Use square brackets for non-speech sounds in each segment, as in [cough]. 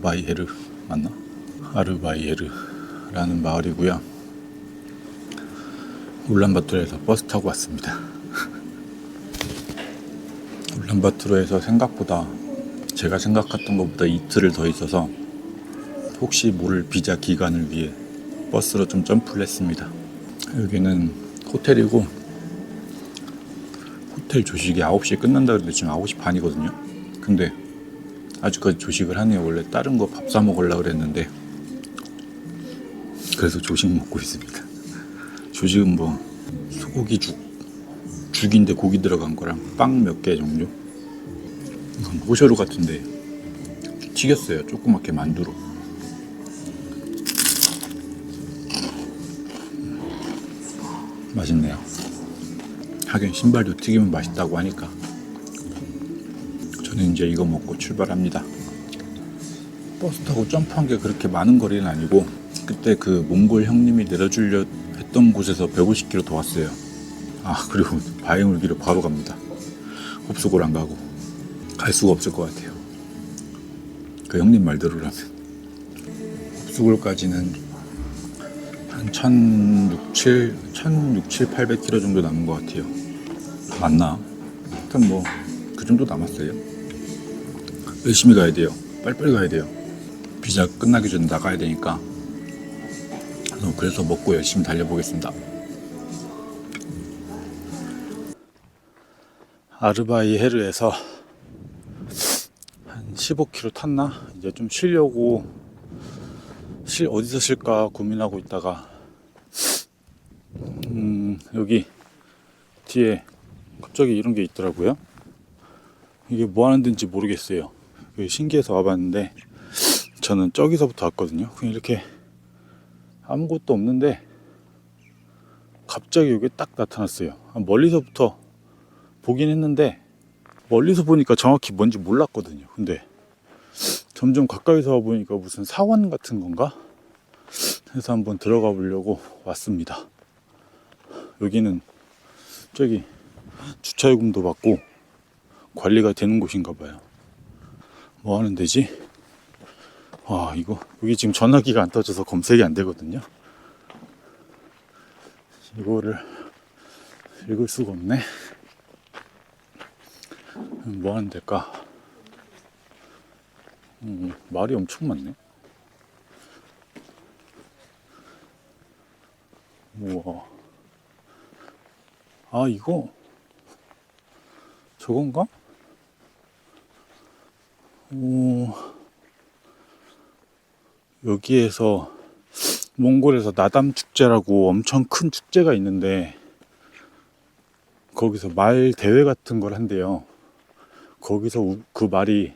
아르바이에르 맞나? 아르바이에르라는 마을이고요 울란바토르에서 버스 타고 왔습니다 [laughs] 울란바토르에서 생각보다 제가 생각했던 것보다 이틀을 더 있어서 혹시 모를 비자 기간을 위해 버스로 좀 점프를 했습니다 여기는 호텔이고 호텔 조식이 9시에 끝난다 그랬는데 지금 9시 반이거든요. 근데 아직까지 조식을 하네요. 원래 다른 거 밥 사 먹으려고 그랬는데 그래서 조식 먹고 있습니다. 조식은 뭐 소고기 죽 죽인데 고기 들어간 거랑 빵 몇개 정도. 이건 호셔루 같은데 튀겼어요. 조그맣게 만두로. 맛있네요. 하긴 신발도 튀기면 맛있다고 하니까 저는 이제 이거 먹고 출발합니다. 버스 타고 점프한 게 그렇게 많은 거리는 아니고 그때 그 몽골 형님이 내려주려 했던 곳에서 150km 더 왔어요. 아 그리고 바행울기로 바로 갑니다. 홉수골 안 가고 갈 수가 없을 것 같아요. 그 형님 말대로라면 홉수골까지는 한 1,600, 1,600, 800km 정도 남은 것 같아요. 맞나? 하여튼 뭐, 그 정도 남았어요. 열심히 가야 돼요. 빨리빨리 가야 돼요. 비자 끝나기 전에 나가야 되니까. 그래서, 먹고 열심히 달려보겠습니다. 아르바이 헤르에서 한 15km 탔나? 이제 좀 쉬려고 실 어디서 쉴까 고민하고 있다가 음 여기 뒤에 갑자기 이런 게 있더라고요. 이게 뭐 하는 데인지 모르겠어요. 여기 신기해서 와봤는데 저는 저기서부터 왔거든요. 그냥 이렇게 아무것도 없는데 갑자기 여기 딱 나타났어요. 아, 멀리서부터 보긴 했는데 멀리서 보니까 정확히 뭔지 몰랐거든요. 근데 점점 가까이서 와 보니까 무슨 사원 같은 건가? 해서 한번 들어가 보려고 왔습니다. 여기는 저기 주차요금도 받고 관리가 되는 곳인가 봐요. 뭐 하는 데지? 와, 이거, 여기 지금 전화기가 안 떠져서 검색이 안 되거든요. 이거를 읽을 수가 없네. 뭐 하는 데일까? 음, 말이 엄청 많네. 우와. 아, 이거 저건가? 오, 여기에서 몽골에서 나담 축제라고 엄청 큰 축제가 있는데 거기서 말 대회 같은 걸 한대요. 거기서 우- 그 말이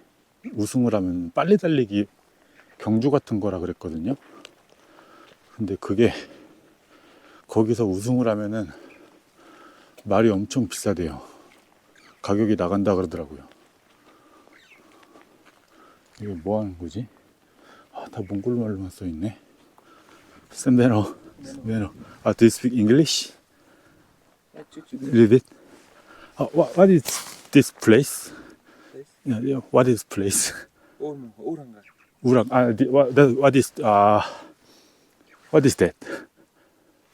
우승을 하면 빨리 달리기 경주 같은 거라 그랬거든요. 근데 그게 거기서 우승을 하면은 말이 엄청 비싸대요. 가격이 나간다 그러더라고요. 이게 뭐 하는 거지? 아, 다 몽골 말로만 써 있네. 샌베너, 샌베너. 아, do you speak English? Little bit. Uh, what, what is this place? Yeah, yeah, what is place? Oranga. 우랑 아 what, that, what is uh what is that?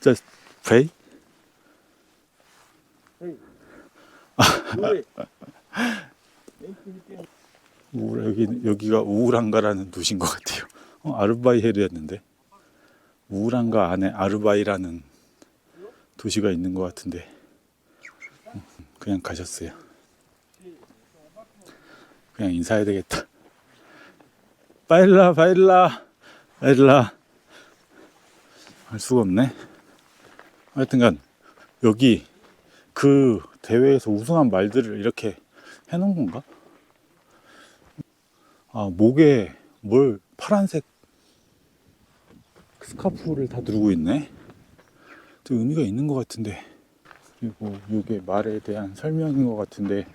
Just pray? 노래. 우울 여기 여기가 우울한가라는 도시인 것 같아요. 어, 아르바이헤르였는데 우울한가 안에 아르바이라는 도시가 있는 것 같은데 음, 그냥 가셨어요. 그냥 인사해야 되겠다. 바일라 바일라 바일라 할 수가 없네. 하여튼간 여기 그 대회에서 우승한 말들을 이렇게 해놓은 건가? 아, 목에 뭘 파란색 스카프를 다 두르고 있네. 또 의미가 있는 것 같은데. 그리고 이게 말에 대한 설명인 것 같은데.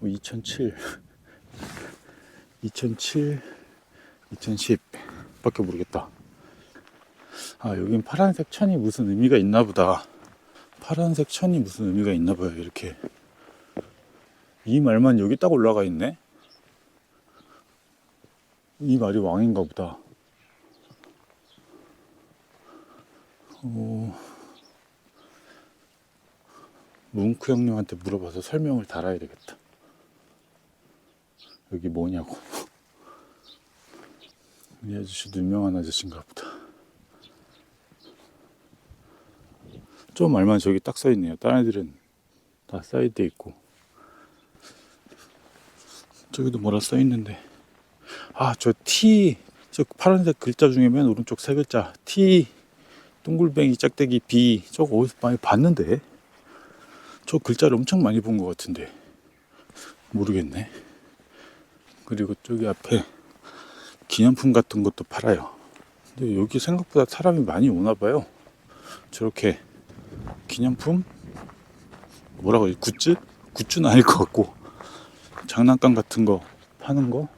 2007, 2007, 2010 밖에 모르겠다. 아, 여긴 파란색 천이 무슨 의미가 있나 보다. 파란색 천이 무슨 의미가 있나 봐요. 이렇게 이 말만 여기 딱 올라가 있네. 이 말이 왕인가 보다. 어, 뭉크 형님한테 물어봐서 설명을 달아야 되겠다. 여기 뭐냐고. [laughs] 이 아저씨도 유명한 아저씨인가 보다. 좀 말만 저기 딱 써 있네요. 다른 애들은 다 사이드에 있고. 저기도 뭐라 써 있는데. 아, 저 T, 저 파란색 글자 중에 맨 오른쪽 세 글자. T, 둥글뱅이, 짝대기, B. 저거 어디서 많이 봤는데? 저 글자를 엄청 많이 본 것 같은데. 모르겠네. 그리고 저기 앞에 기념품 같은 것도 팔아요. 근데 여기 생각보다 사람이 많이 오나 봐요. 저렇게 기념품? 뭐라고 해야 지 굿즈? 굿즈는 아닐 것 같고 장난감 같은 거 파는 거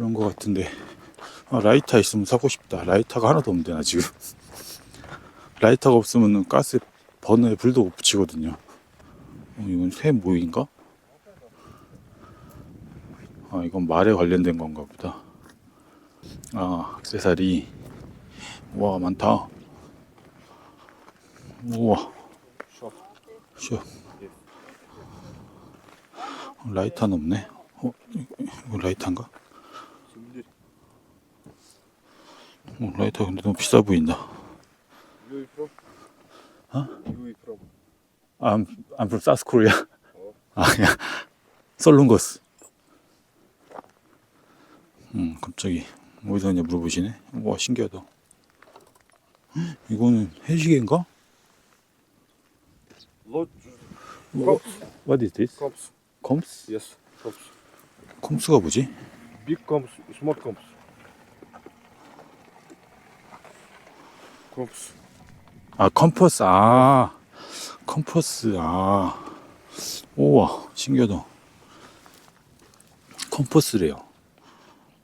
그런 거 같은데 아, 라이터 있으면 사고 싶다. 라이터가 하나도 없는데 나 지금 라이터가 없으면 가스 버너에 불도 못 붙이거든요. 어, 이건 새 모인가? 아 이건 말에 관련된 건가 보다. 아 액세서리 와 많다. 우와. 쇼. 라이터는 없네. 어, 라이터인가? 어, 라이터 근데 너무 비싸 보인다. You from? Huh? You from? I'm, I'm from South Korea. 아, 야. 솔룬거스. 음, 갑자기 어디서 왔냐 물어보시네. 와, 신기하다. 헉, 이거는 해시계인가? What, what is this? Comps. 컴스? Yes. Comps. 컴스가 뭐지? Big comps. Small Comps. 아, 컴퍼스. 아, 컴퍼스. 아, 우와, 신기하다. 컴퍼스래요.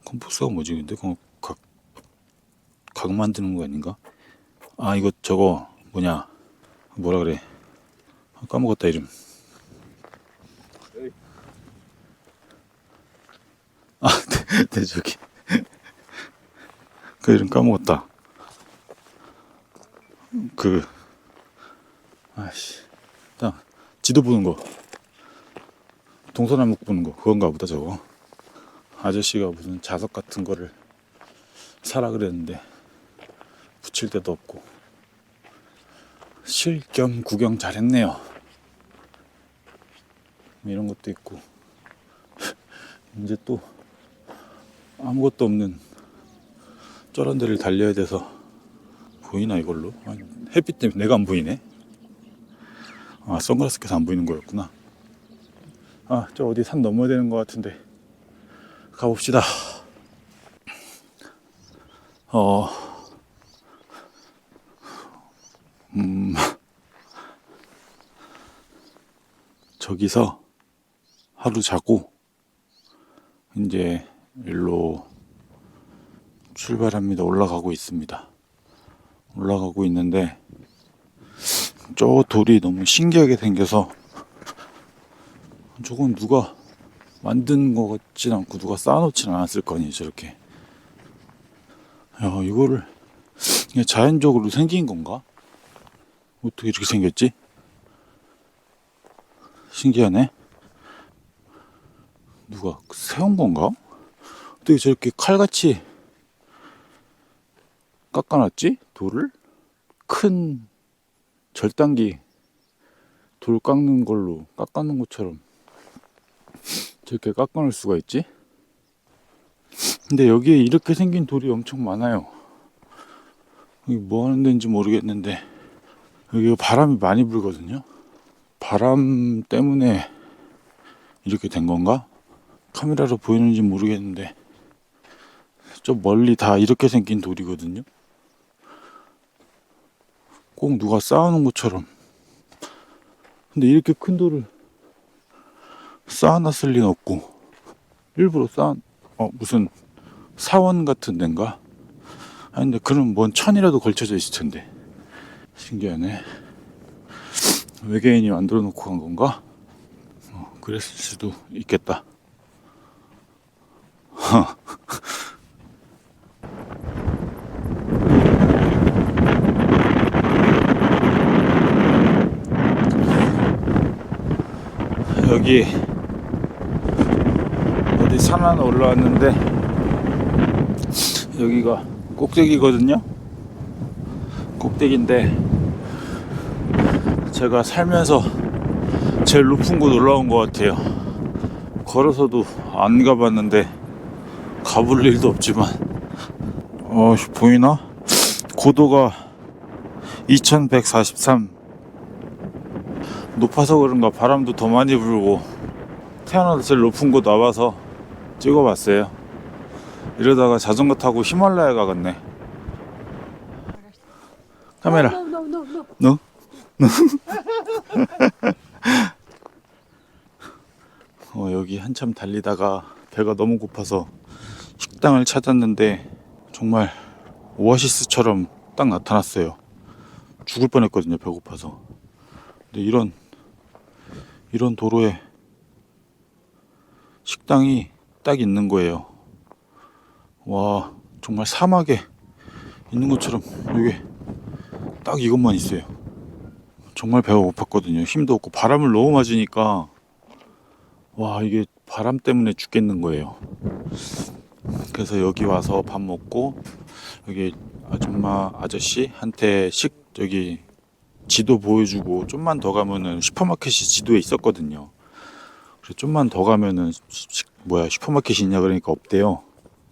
컴퍼스가 뭐지? 근데 그 각, 각 만드는 거 아닌가? 아, 이거 저거 뭐냐? 뭐라 그래? 아, 까먹었다 이름. 아, 네, [laughs] 네 저기. 그 이름 까먹었다. 그 아씨, 딱 지도 보는 거, 동서남북 보는 거. 그건가 보다 저거. 아저씨가 무슨 자석 같은 거를 사라 그랬는데 붙일 데도 없고. 실 겸 구경 잘했네요. 이런 것도 있고. [laughs] 이제 또 아무것도 없는 저런 데를 달려야 돼서 보이나 이걸로? 아니, 햇빛 때문에 내가 안 보이네. 아 선글라스 껴서 안 보이는 거였구나. 아 저 어디 산 넘어야 되는 것 같은데 가봅시다. 어, 음, 저기서 하루 자고 이제 일로 출발합니다. 올라가고 있습니다. 올라가고 있는데 저 돌이 너무 신기하게 생겨서 저건 누가 만든 것 같진 않고 누가 쌓아놓진 않았을 거니 저렇게 야 이거를 자연적으로 생긴 건가? 어떻게 이렇게 생겼지? 신기하네 누가 세운 건가? 어떻게 저렇게 칼같이 깎아놨지? 돌을? 큰 절단기 돌 깎는 걸로 깎아놓은 것처럼 저렇게 깎아놓을 수가 있지? 근데 여기에 이렇게 생긴 돌이 엄청 많아요. 여기 뭐 하는 데인지 모르겠는데 여기가 바람이 많이 불거든요. 바람 때문에 이렇게 된 건가? 카메라로 보이는지 모르겠는데 저 멀리 다 이렇게 생긴 돌이거든요. 꼭 누가 쌓아놓은 것처럼. 근데 이렇게 큰 돌을 쌓아놨을 리는 없고 일부러 쌓아 어 무슨 사원 같은 데인가? 아 근데 그럼 뭔 천이라도 걸쳐져 있을 텐데 신기하네 외계인이 만들어 놓고 간 건가? 어, 그랬을 수도 있겠다. [laughs] 여기 어디 산 하나 올라왔는데 여기가 꼭대기거든요. 꼭대기인데 제가 살면서 제일 높은 곳 올라온 것 같아요. 걸어서도 안 가봤는데 가볼 일도 없지만 어 보이나? 고도가 2143 높아서 그런가 바람도 더 많이 불고 태어나서 제일 높은 곳 와봐서 찍어봤어요. 이러다가 자전거 타고 히말라야 가겠네. 카메라. No. 너? [laughs] 어, 여기 한참 달리다가 배가 너무 고파서 식당을 찾았는데 정말 오아시스처럼 딱 나타났어요. 죽을 뻔했거든요, 배고파서. 근데 이런 이런 도로에 식당이 딱 있는 거예요. 와, 정말 사막에 있는 것처럼 여기 딱 이것만 있어요. 정말 배가 고팠거든요. 힘도 없고 바람을 너무 맞으니까 와 이게 바람 때문에 죽겠는 거예요. 그래서 여기 와서 밥 먹고 여기 아줌마 아저씨한테 식 여기 지도 보여주고 좀만 더 가면은 슈퍼마켓이 지도에 있었거든요. 그래서 좀만 더 가면은 뭐야 슈퍼마켓이 있냐 그러니까 없대요.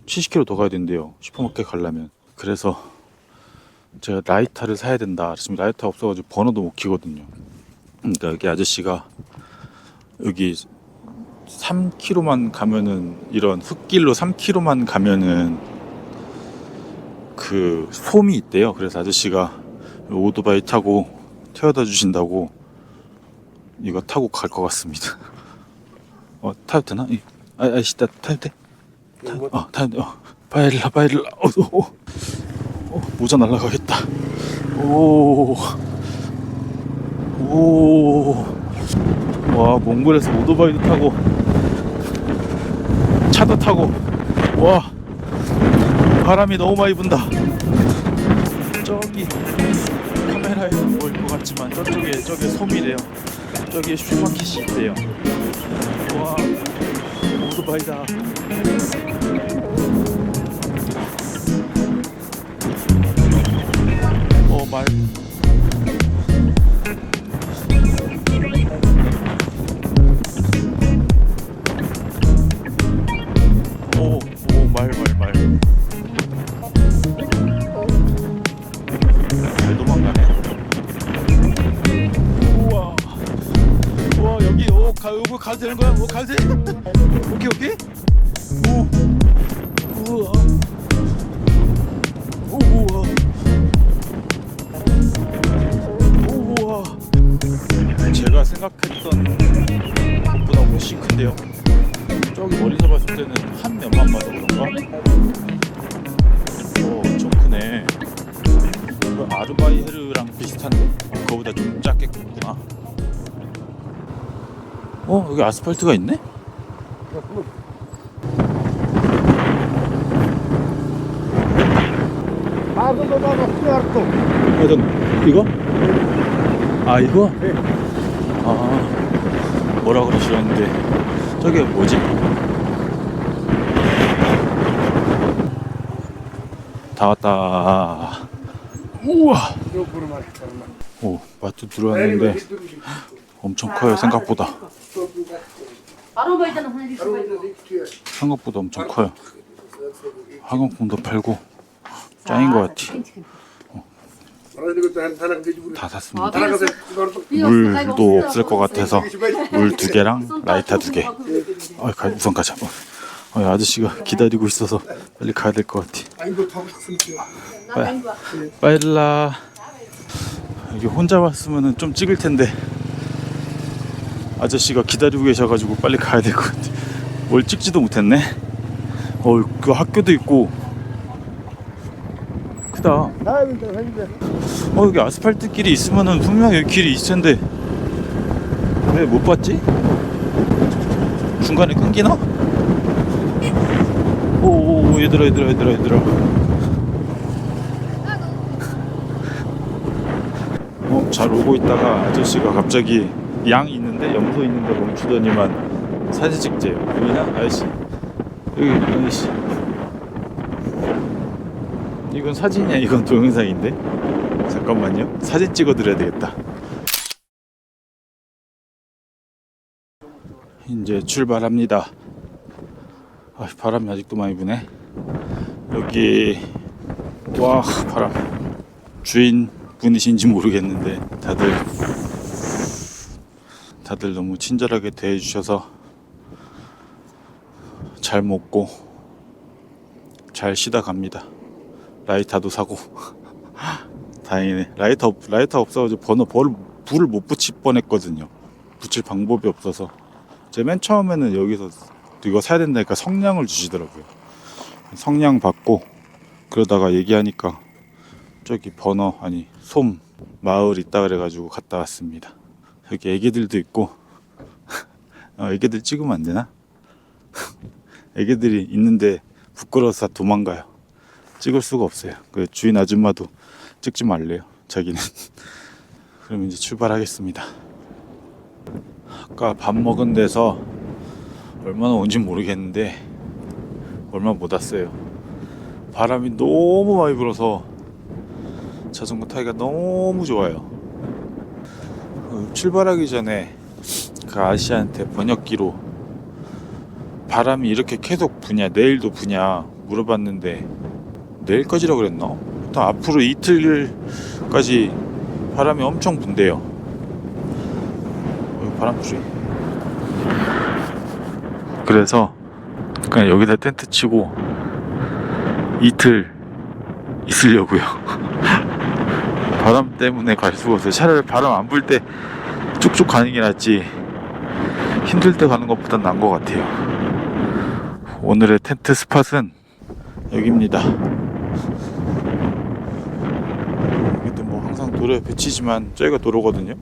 70km 더 가야 된대요. 슈퍼마켓 가려면. 그래서 제가 라이터를 사야 된다. 지금 라이터 없어가지고 번호도 못 키거든요. 그러니까 여기 아저씨가 여기 3km만 가면은 이런 흙길로 3km만 가면은 그 솜이 있대요. 그래서 아저씨가 오토바이 타고 태워다 주신다고 이거 타고 갈 것 같습니다. 어 타도 되나? 이- 아, 아저씨 타 타도 돼? 타, 어 타도 돼. 어, 바이를라 바이를라. 어, 어, 어. 어, 모자 날라가겠다. 오, 오, 와 몽골에서 오토바이도 타고 차도 타고 와 바람이 너무 많이 분다. 저기 보일 것 같지만 저쪽에 저게 솜이래요. 저기에 슈퍼마켓이 있대요. 와 오토바이다. 어, 말. 가, 여기 가도 되는 거야? 오, 가도 돼? 오케이, 오케이? 오. 우와. 오, 우와. 우와 제가 생각했던 것보다 훨씬 큰데요 저기 멀리서 봤을 때는 한 면만 봐도 그런가? 오 엄청 크네 이거 아르바이헤르랑 비슷한데 그거보다 좀 작겠구나 어 여기 아스팔트가 있네? Bakıyor artık. 어떤 이거? 아 이거? 아 뭐라 그러시는데 저게 뭐지? 다 왔다. 우와. 오 마트 들어왔는데 엄청 커요 생각보다. 생각보다 엄청 커요. 화장품도 팔고 짱인 것 같아. Mecbur. 다 샀습니다. Çıkardık. 물도 없을 것 같아서 물 두 개랑 라이터 두 개. 아, 가, 우선 가자. 어, 어, 아저씨가 기다리고 있어서 빨리 가야 될 것 같아. Diyor. 빨라. 여기 혼자 왔으면은 좀 찍을 텐데 아저씨가 기다리고 계셔가지고 빨리 가야 될 것 같아. 뭘 찍지도 못했네. 어, 그 학교도 있고 크다. 어. 여기 아스팔트 길이 있으면은 분명 여기 길이 있을 텐데 왜 못 봤지? 중간에 끊기나? 오오오 얘들아 얘들아 얘들아 얘들아 어, 잘 오고 있다가 아저씨가 갑자기 양 있는 데 염소 있는데 멈추더니만 사진 찍재요 여기나 아저씨. 여기 아저씨. 이건 사진이야? 이건 동영상인데? 잠깐만요. 사진 찍어 드려야 되겠다. 이제 출발합니다. 아, 바람이 아직도 많이 부네. 여기 와 바람. 주인 분이신지 모르겠는데 다들 다들 너무 친절하게 대해주셔서 잘 먹고 잘 쉬다 갑니다. 라이터도 사고. [laughs] 다행이네. 라이터 없, 라이터 없어가지고 번호 벌, 불을 못 붙일 뻔했거든요. 붙일 방법이 없어서. 제 맨 처음에는 여기서 이거 사야 된다니까 성냥을 주시더라고요. 성냥 받고 그러다가 얘기하니까 저기 번호 아니 솜 마을 있다 그래가지고 갔다 왔습니다 여기 애기들도 있고. [laughs] 어, 애기들 찍으면 안 되나? [laughs] 애기들이 있는데 부끄러워서 다 도망가요. 찍을 수가 없어요. 그 주인 아줌마도 찍지 말래요 자기는. [laughs] 그럼 이제 출발하겠습니다. 아까 밥 먹은 데서 얼마나 온지 모르겠는데 얼마 못 왔어요. 바람이 너무 많이 불어서 자전거 타기가 너무 좋아요. 어, 출발하기 전에 그 아저씨한테 번역기로 바람이 이렇게 계속 부냐 내일도 부냐 물어봤는데 내일까지라 그랬나? 일단 앞으로 이틀까지 바람이 엄청 분대요. 어, 바람 불이. 그래서 그냥 여기다 텐트 치고 이틀 있으려고요. [laughs] 바람 때문에 갈 수가 없어요. 차라리 바람 안 불 때 쭉쭉 가는 게 낫지. 힘들 때 가는 것보단 나은 것 같아요. 오늘의 텐트 스팟은 여기입니다. 여기도 뭐 항상 도로에 배치지만 저기가 도로거든요.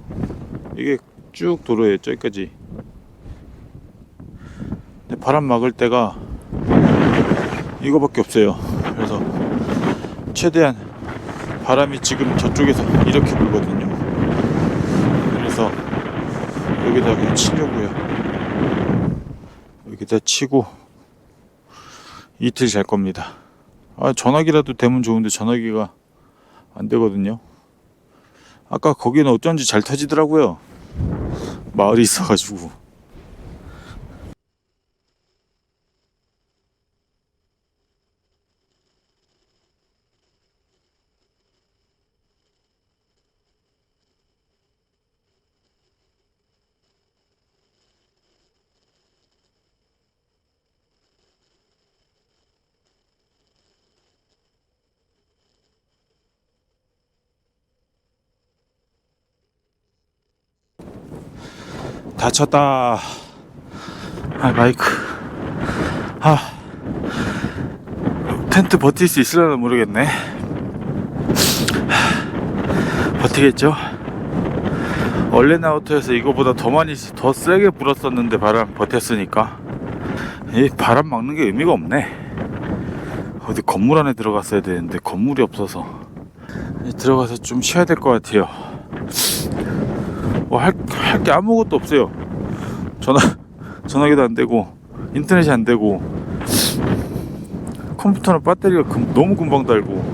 이게 쭉 도로에 저기까지. 근데 바람 막을 때가 이거밖에 없어요. 그래서 최대한 바람이 지금 저쪽에서 이렇게 불거든요. 그래서 여기다 치려고요. 여기다 치고 이틀 잘 겁니다. 아, 전화기라도 되면 좋은데 전화기가 안 되거든요. 아까 거기는 어쩐지 잘 터지더라고요. 마을이 있어가지고. 다쳤다. 아, 마이크. 아. 텐트 버틸 수 있으려나 모르겠네. 버티겠죠? 원래는 아우터에서 이거보다 더 많이, 더 세게 불었었는데 바람 버텼으니까. 이 바람 막는 게 의미가 없네. 어디 건물 안에 들어갔어야 되는데 건물이 없어서. 들어가서 좀 쉬어야 될 것 같아요. 뭐할할게 아무것도 없어요. 전화 전화기도 안 되고 인터넷이 안 되고 컴퓨터는 배터리가 금- 너무 금방 달고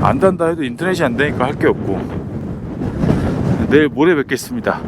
안 단다 해도 인터넷이 안 되니까 할 게 없고 내일 모레 뵙겠습니다.